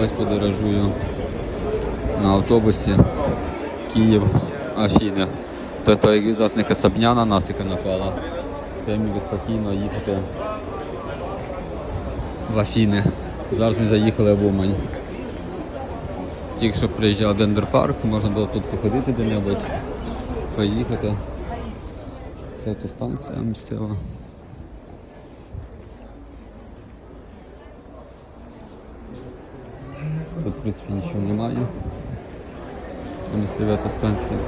Ось подорожую на автобусі Київ, Афіни. Тобто, як від власника Сабняна насика напала. То я міг спокійно їхати в Афіни. Зараз ми заїхали в Умань. Тільки що приїжджав Дендер парк, можна було тут походити де-небудь, поїхати. Це автостанція місцева. В принципі, нічого немає. Це автостанції.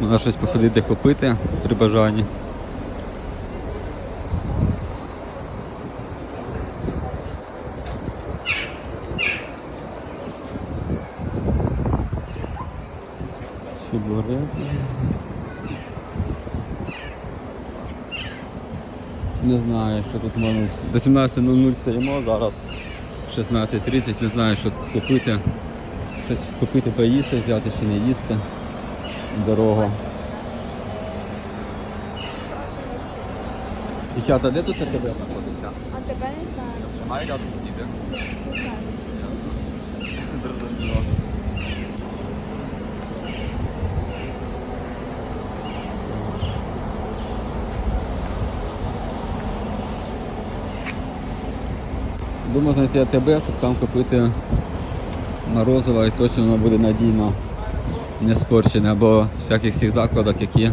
Можна щось походити купити при бажанні. Сигарети. Не знаю, що тут можна. До 17.00 стоїмо, зараз 16.30, не знаю, що тут купити. Щось купити поїсти, взяти чи не їсти. Дорога. Дівчата, де тут тебе знаходиться? А тебе не знаю. Немає рядом ніде. Не знаю. Думаю знайти АТБ, щоб там купити морозиво і точно воно буде надійно не спорчене, або всяких всіх закладах, які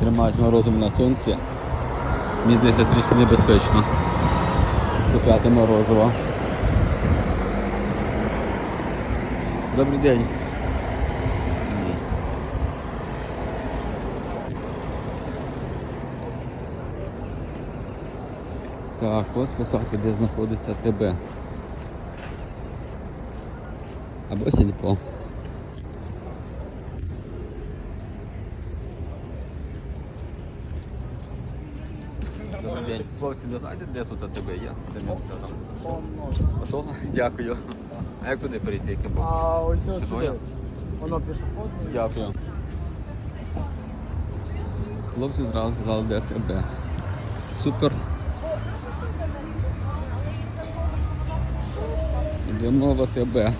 тримають морозом на сонці. Мені здається трішки небезпечно купляти морозиво. Добрий день. Так, ось питати, де знаходиться ТБ. Або сільпо. Хлопці, не знаєте, де тут АТБ є? Де ми рядом? Дякую. А як туди перейти? Яким боком? А ось цього Сюди? Воно пішохідне. Дякую. Хлопці зразу сказали, де ТБ. Супер. Йдемо в АТБ.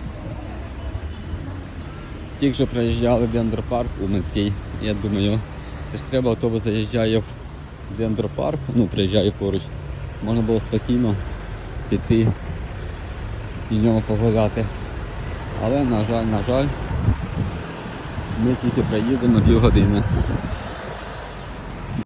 Тільки що приїжджали в Дендропарк Уманський. Я думаю, це ж треба, автобус заїжджає в Дендропарк, ну приїжджає поруч. Можна було спокійно піти і в ньому погуляти. Але, на жаль, на жаль, ми тільки проїдемо півгодини.